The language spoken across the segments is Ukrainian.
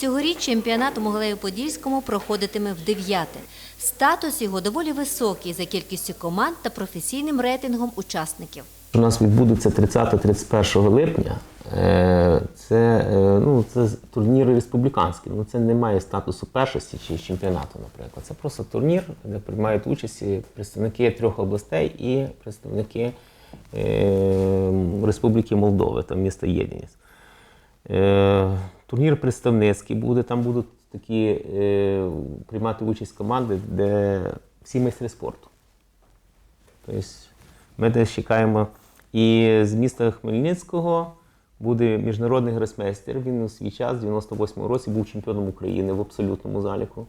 Цьогоріч чемпіонат у Могилеві-Подільському проходитиме в дев'яте. Статус його доволі високий за кількістю команд та професійним рейтингом учасників. У нас відбудеться 30-31 липня. Е, Це, е, ну, це турніри республіканські. Ну, це не має статусу першості чи чемпіонату, наприклад. Це просто турнір, де приймають участь представники трьох областей і представники е, Республіки Молдови, там міста Єдиність. Е, Турнір представницький буде, там будуть такі е, приймати участь команди, де всі майстри спорту. Тобто ми десь чекаємо. І з міста Хмельницького буде міжнародний гросмейстер. Він у свій час, в 98-му році, був чемпіоном України в абсолютному заліку.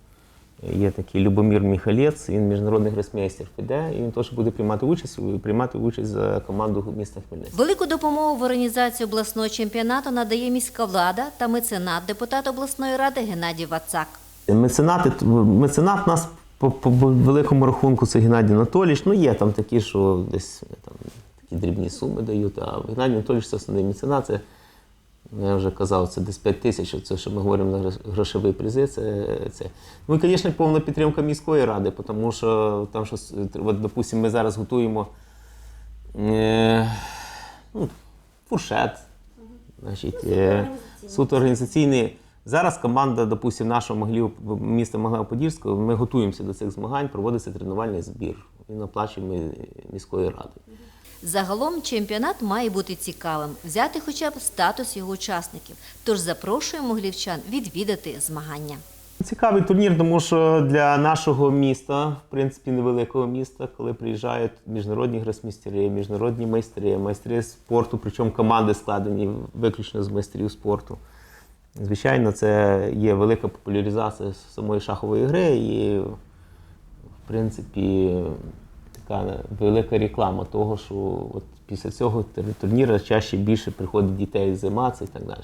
Є такий Любомир Міхалець, він міжнародний гросмейстер піде, і він теж буде приймати участь, приймати участь за команду міста Хмельницького. Велику допомогу в організації обласного чемпіонату надає міська влада та меценат депутат обласної ради Геннадій Вацак. Меценат у нас по, по великому рахунку це Геннадій Анатолійович. Ну, є там такі, що десь там, такі дрібні суми дають, а Геннадій Анатолійович це основний меценат. Це, я вже казав, це десь 5 тисяч, це що ми говоримо на грош- грошові призи. Це, це. Ну і, звісно, повна підтримка міської ради, тому що там, що, от, допустимо, ми зараз готуємо е, ну, фуршет, Значить, е, суто організаційний. Зараз команда, допустим, нашого Могилів, міста Могилів-Подільського, ми готуємося до цих змагань, проводиться тренувальний збір. Він оплачуємо міською радою. Загалом чемпіонат має бути цікавим, взяти хоча б статус його учасників. Тож запрошуємо моглівчан відвідати змагання. Цікавий турнір, тому що для нашого міста, в принципі, невеликого міста, коли приїжджають міжнародні гросмейстери, міжнародні майстри, майстри спорту, причому команди складені виключно з майстрів спорту. Звичайно, це є велика популяризація самої шахової гри і, в принципі, така велика реклама того, що от після цього тур- турніру чаще більше приходить дітей займатися і так далі.